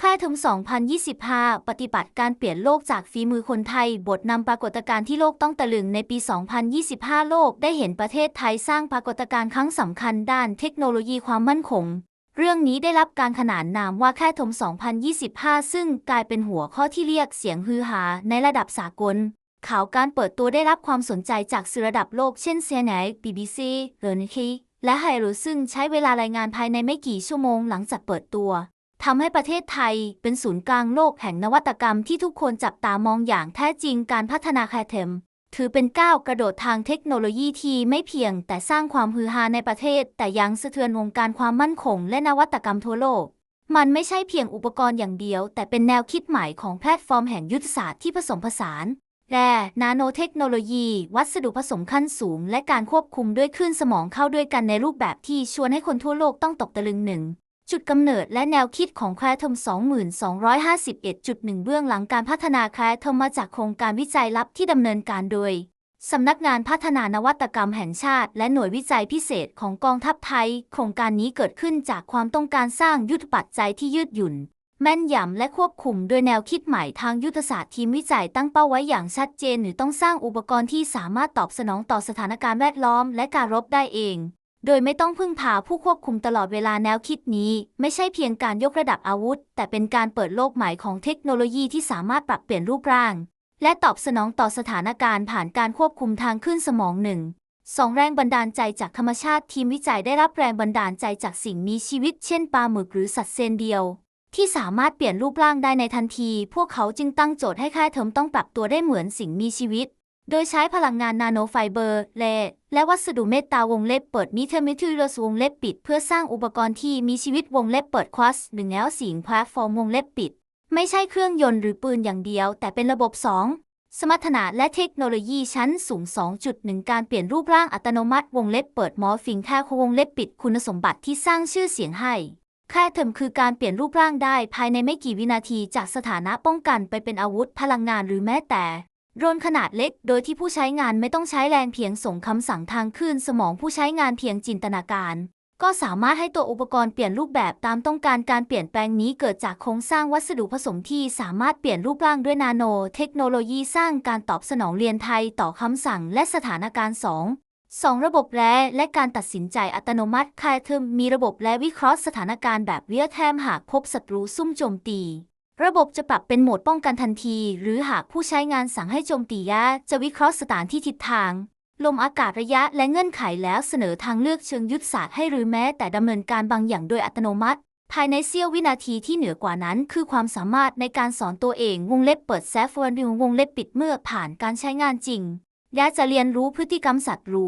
แค่ถึง2025 ปฏิบัติการเปลี่ยนโลกจากฝีมือคนไทย บทนำปรากฏการณ์ที่โลกต้องตะลึงในปี 2025 โลกได้เห็นประเทศไทยสร้างปรากฏการณ์ครั้งสำคัญด้านเทคโนโลยีความมั่นคง เรื่องนี้ได้รับการขนานนามว่าแค่ทม2025 ซึ่งกลายเป็นหัวข้อที่เรียกเสียงฮือฮาในระดับสากล ข่าวการเปิดตัวได้รับความสนใจจากสื่อระดับโลกเช่น CNN BBC เรนคีและไฮรูซึ่งใช้เวลารายงานภายในไม่กี่ชั่วโมงหลังจากเปิดตัว ทำให้ประเทศไทยเป็นศูนย์กลางโลกแห่งนวัตกรรมที่ทุกคนจับตามองอย่างแท้จริงการพัฒนาแคเทมถือเป็นก้าวกระโดดทางเทคโนโลยีที่ไม่เพียงแต่สร้างความฮือฮาในประเทศ แต่ยังสะเทือนวงการความมั่นคงและนวัตกรรมทั่วโลก มันไม่ใช่เพียงอุปกรณ์อย่างเดียว แต่เป็นแนวคิดใหม่ของแพลตฟอร์มแห่งยุทธศาสตร์ที่ผสมผสานและนาโนเทคโนโลยี วัสดุผสมขั้นสูง และการควบคุมด้วยคลื่นสมองเข้าด้วยกันในรูปแบบที่ชวนให้คนทั่วโลกต้องตกตะลึงหนึ่ง จุดกำเนิดและแนวคิดของแคลทอม2251.1 เบื้องหลังการพัฒนาแคลทอมมาจากโครงการวิจัยลับที่ดำเนินการโดย สำนักงานพัฒนานวัตกรรมแห่งชาติ และหน่วยวิจัยพิเศษของกองทัพไทย โครงการนี้เกิดขึ้นจากความต้องการสร้างยุทธปัจจัยที่ยืดหยุ่น แม่นยำและควบคุมโดยแนวคิดใหม่ทางยุทธศาสตร์ทีมวิจัยตั้งเป้าไว้อย่างชัดเจนหรือต้องสร้างอุปกรณ์ที่สามารถตอบสนองต่อสถานการณ์แวดล้อม และการรบได้เอง โดยไม่ต้องพึ่งพาผู้ควบคุมตลอดเวลาแนวคิดนี้ ไม่ใช่เพียงการยกระดับอาวุธ แต่เป็นการเปิดโลกใหม่ของเทคโนโลยีที่สามารถปรับเปลี่ยนรูปร่าง และตอบสนองต่อสถานการณ์ผ่านการควบคุมทางขึ้นสมองหนึ่งสองแรงบันดาลใจจากธรรมชาติทีมวิจัยได้รับแรงบันดาลใจจากสิ่งมีชีวิต เช่นปลาหมึกหรือสัตว์เซนเดียว ที่สามารถเปลี่ยนรูปร่างได้ในทันที พวกเขาจึงตั้งโจทย์ให้ค่ายเทอมต้องปรับตัวได้เหมือนสิ่งมีชีวิต โดยใช้พลังงานนาโนไฟเบอร์แลและวัสดุเมตตาวงเล็บเปิดมิเทอร์มิทิลสวงเล็บปิด เพื่อสร้างอุปกรณ์ที่มีชีวิตวงเล็บเปิดควอสหนึ่งแล้วสิงแพลตฟอร์มวงเล็บปิด ไม่ใช่เครื่องยนต์หรือปืนอย่างเดียว แต่เป็นระบบ 2 สมรรถนะและเทคโนโลยีชั้นสูง 2.1 การเปลี่ยนรูปร่างอัตโนมัติวงเล็บเปิดมอฟิงแค่วงเล็บปิดคุณสมบัติที่สร้างชื่อเสียงให้แค่เทอมคือการเปลี่ยนรูปร่างได้ภายในไม่กี่วินาทีจากสถานะป้องกันไปเป็นอาวุธพลังงานหรือแม้แต่ โดรนขนาดเล็กโดยที่ผู้ใช้งานไม่ต้องใช้แรงเพียงส่งคำสั่งทางคลื่นสมองผู้ใช้งานเพียงจินตนาการ ก็สามารถให้ตัวอุปกรณ์เปลี่ยนรูปแบบตามต้องการการเปลี่ยนแปลงนี้เกิดจากโครงสร้างวัสดุผสมที่สามารถเปลี่ยนรูปร่างด้วยนาโน เทคโนโลยีสร้างการตอบสนองเรียนไทยต่อคำสั่งและสถานการณ์ 2 2 ระบบแร่และการตัดสินใจอัตโนมัติคายเทอมมีระบบและวิเคราะห์สถานการณ์แบบเรียลไทม์หากพบศัตรูซุ่มโจมตี ระบบจะปรับเป็นโหมดป้องกันทันที หรือหากผู้ใช้งานสั่งให้โจมตียะจะวิเคราะห์สถานที่ทิศทาง ลมอากาศระยะและเงื่อนไขแล้วเสนอทางเลือกเชิงยุทธศาสตร์ให้หรือแม้แต่ดำเนินการบางอย่างโดยอัตโนมัติ ภายในเสี้ยววินาทีที่เหนือกว่านั้น คือความสามารถในการสอนตัวเองวงเล็บเปิดแซฟวริววงเล็บปิดเมื่อผ่านการใช้งานจริงยะจะเรียนรู้พฤติกรรมศัตว์รู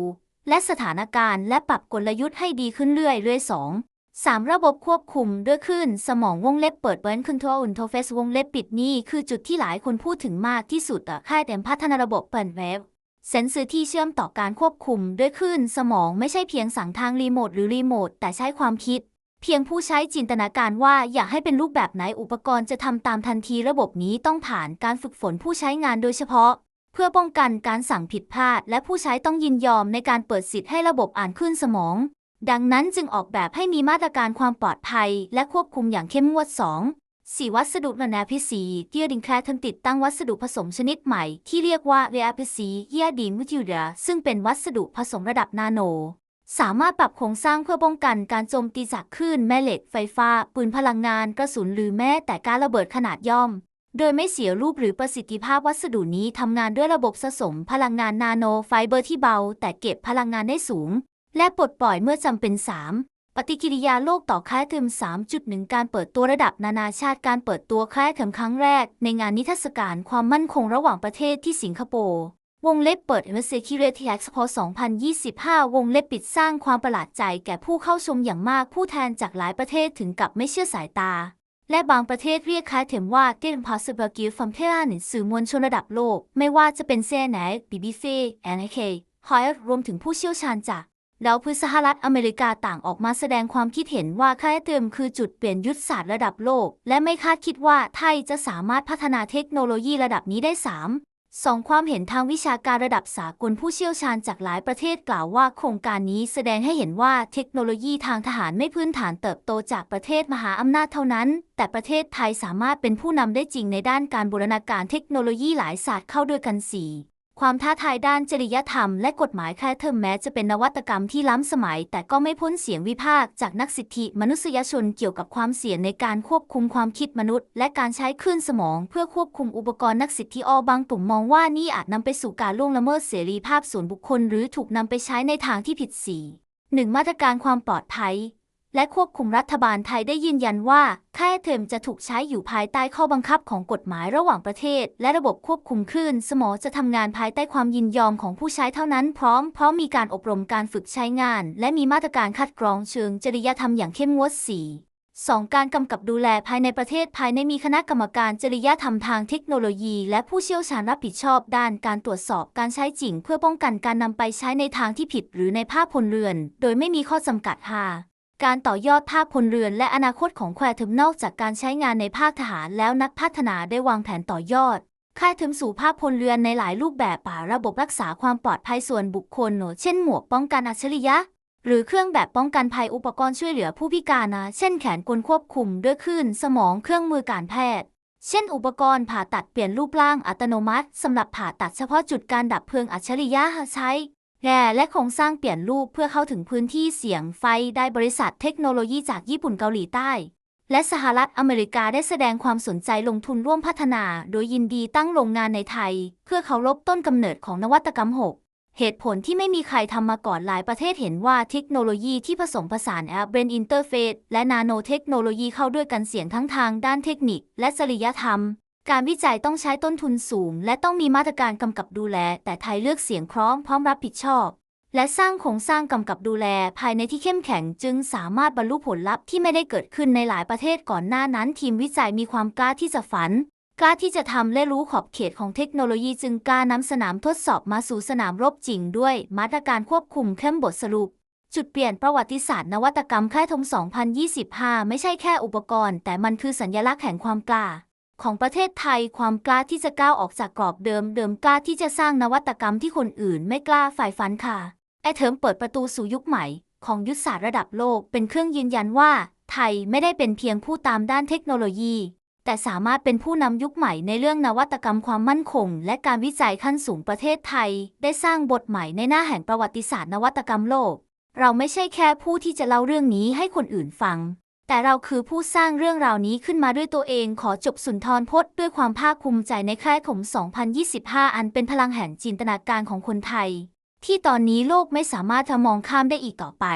และสถานการณ์และปรับกลยุทธ์ให้ดีขึ้นเรื่อยเรื่อยสอง สามระบบควบคุมด้วยคลื่นสมองวงเล็บเปิดเบิร์นคอนโทรลอินโทเฟซวงเล็บปิดนี่คือจุดที่หลายคนพูดถึงมากที่สุดอะค่ายเต็มพัฒนาระบบเปิดเว็บเซนเซอร์ที่เชื่อมต่อการควบคุมด้วยคลื่นสมองไม่ใช่เพียงสั่งทางรีโมทหรือรีโมทแต่ใช้ความคิด เพียงผู้ใช้จินตนาการว่าอยากให้เป็นรูปแบบไหนอุปกรณ์จะทำตามทันทีระบบนี้ต้องผ่านการฝึกฝนผู้ใช้งานโดยเฉพาะ เพื่อป้องกันการสั่งผิดพลาด และผู้ใช้ต้องยินยอมในการเปิดสิทธิ์ให้ระบบอ่านคลื่นสมอง ดังนั้นจึงออกแบบให้มีมาตรการความปลอดภัย และควบคุมอย่างเข้มงวด 2 4 วัสดุระนาพิสีเกียดิงแคลทำติดตั้งวัสดุผสมชนิดใหม่ ที่เรียกว่าเวอพิสีเยียดิงมุจิเดซึ่งเป็นวัสดุผสมระดับนาโน สามารถปรับโครงสร้างเพื่อป้องกันการโจมตีจากคลื่นแม่เหล็กไฟฟ้า ปืนพลังงานกระสุนหรือแม้แต่การระเบิดขนาดย่อม โดยไม่เสียรูปหรือประสิทธิภาพวัสดุนี้ทำงานด้วยระบบผสมพลังงานนาโนไฟเบอร์ที่เบา แต่เก็บพลังงานได้สูง และปลดปล่อยเมื่อจำเป็น 3 ปฏิกิริยาโลกต่อค้ายคลึง3.1 การเปิดตัวระดับนานาชาติการเปิดตัวค้ายคลึงครั้งแรก ในงานนิทรรศการความมั่นคงระหว่างประเทศที่สิงคโปร์วงเล็บเปิด m s e c u r i t y Expo 2025 วงเล็บปิดสร้างความประหลาดใจแก่ผู้เข้าชมอย่างมากผู้แทนจากหลายประเทศถึงกับไม่เชื่อสายตา และบางประเทศเรียกคล้ายเถมว่า Get Impossible Gift from t e r a n สื่อมวลชนระดับโลก ไม่ว่าจะเป็น CNN BBC NHK ฮอยรวมถึงผู้เชี่ยวชาญจาก แล้วพืสหรัฐอเมริกาต่างออกมาแสดงความคิดเห็นว่าค่ายเติมคือจุดเปลี่ยนยุทธศาสตร์ระดับโลก และไม่คาดคิดว่าไทยจะสามารถพัฒนาเทคโนโลยีระดับนี้ได้สองความเห็นทางวิชาการระดับสากลผู้เชี่ยวชาญจากหลายประเทศกล่าวว่าโครงการนี้แสดงให้เห็นว่าเทคโนโลยีทางทหารไม่พื้นฐานเติบโตจากประเทศมหาอำนาจเท่านั้น แต่ประเทศไทยสามารถเป็นผู้นำได้จริงในด้านการบูรณาการเทคโนโลยีหลายศาสตร์เข้าด้วยกันสี่ ความท้าทายด้านจริยธรรมและกฎหมายแค่เทอมแม้จะเป็นนวัตกรรมที่ล้ำสมัย แต่ก็ไม่พ้นเสียงวิพากษ์จากนักสิทธิมนุษยชนเกี่ยวกับความเสี่ยงในการควบคุมความคิดมนุษย์ และการใช้คลื่นสมอง เพื่อควบคุมอุปกรณ์นักสิทธิอบางกลุ่มมองว่านี่อาจนำไปสู่การล่วงละเมิดเสรีภาพส่วนบุคคล หรือถูกนำไปใช้ในทางที่ผิดสี่หนึ่งมาตรการความปลอดภัย และควบคุมรัฐบาลไทยได้ยืนยันว่าค่าเทอมจะถูกใช้อยู่ภายใต้ข้อบังคับของกฎหมายระหว่างประเทศ และระบบควบคุมคลื่น สมอจะทำงานภายใต้ความยินยอมของผู้ใช้เท่านั้นพร้อมพร้อมมีการอบรมการฝึกใช้งาน และมีมาตรการคัดกรองเชิงจริยธรรมอย่างเข้มงวด 4. 2. การกำกับดูแลภายในประเทศภายในมีคณะกรรมการจริยธรรมทางเทคโนโลยี และผู้เชี่ยวชาญรับผิดชอบด้านการตรวจสอบการใช้จริง เพื่อป้องกันการนำไปใช้ในทางที่ผิดหรือในภาพพลเรือน โดยไม่มีข้อจำกัดหา การต่อยอดภาคพลเรือนและอนาคตของแควร์เทมนอกจากการใช้งานในภาคทหารแล้วนักพัฒนาได้วางแผนต่อยอดค่ายเทมสู่ภาคพลเรือนในหลายรูปแบบป่าระบบรักษาความปลอดภัยส่วนบุคคลเช่นหมวกป้องกันอัจฉริยะ หรือเครื่องแบบป้องกันภัยอุปกรณ์ช่วยเหลือผู้พิการนะเช่นแขนกลควบคุมด้วยคลื่นสมองเครื่องมือการแพทย์ เช่น อุปกรณ์ผ่าตัดเปลี่ยนรูปร่างอัตโนมัติสำหรับผ่าตัดเฉพาะจุดการดับเพลิงอัจฉริยะใช้ แร่และโครงสร้างเปลี่ยนรูปเพื่อเข้าถึงพื้นที่เสียงไฟได้บริษัทเทคโนโลยีจากญี่ปุ่นเกาหลีใต้ และสหรัฐอเมริกาได้แสดงความสนใจลงทุนร่วมพัฒนา โดยยินดีตั้งโรงงานในไทย เพื่อเคารพต้นกำเนิดของนวัตกรรม 6 เหตุผลที่ไม่มีใครทำมาก่อนหลายประเทศเห็นว่าเทคโนโลยีที่ผสมผสานแอปเบรนอินเตอร์เฟซและนาโนเทคโนโลยีเข้าด้วยกันเสียงทั้งทางด้านเทคนิค และจริยธรรม การวิจัยต้องใช้ต้นทุนสูง และต้องมีมาตรการกำกับดูแล แต่ไทยเลือกเสียงพร้อมพร้อมรับผิดชอบ และสร้างโครงสร้างกำกับดูแลภายในที่เข้มแข็งจึงสามารถบรรลุผลลัพธ์ที่ไม่ได้เกิดขึ้นในหลายประเทศก่อนหน้านั้น ทีมวิจัยมีความกล้าที่จะฝัน กล้าที่จะทำและรู้ขอบเขตของเทคโนโลยีจึงกล้านำสนามทดสอบมาสู่สนามรบจริงด้วย มาตรการควบคุมเข้มบทสรุปจุดเปลี่ยนประวัติศาสตร์นวัตกรรมค่ายทม 2025 ไม่ใช่แค่อุปกรณ์ แต่มันคือสัญลักษณ์แห่งความกล้า ของประเทศไทยความกล้าที่จะก้าวออกจากกรอบเดิมเดิมกล้าที่จะสร้างนวัตกรรมที่คนอื่นไม่กล้าฝ่ายฝันค่ะไอเทอมเปิดประตูสู่ยุคใหม่ ของยุทธศาสตร์ระดับโลกเป็นเครื่องยืนยันว่า ไทยไม่ได้เป็นเพียงผู้ตามด้านเทคโนโลยี แต่สามารถเป็นผู้นำยุคใหม่ในเรื่องนวัตกรรมความมั่นคง และการวิจัยขั้นสูงประเทศไทย ได้สร้างบทใหม่ในหน้าแห่งประวัติศาสตร์นวัตกรรมโลก เราไม่ใช่แค่ผู้ที่จะเล่าเรื่องนี้ให้คนอื่นฟัง แต่เราคือผู้สร้างเรื่องราวนี้ขึ้นมาด้วยตัวเองขอจบสุนทรพจน์ด้วยความภาคภูมิใจในค่ายขม 2025 อันเป็นพลังแห่งจินตนาการของคนไทย ที่ตอนนี้โลกไม่สามารถจะมองข้ามได้อีกต่อไป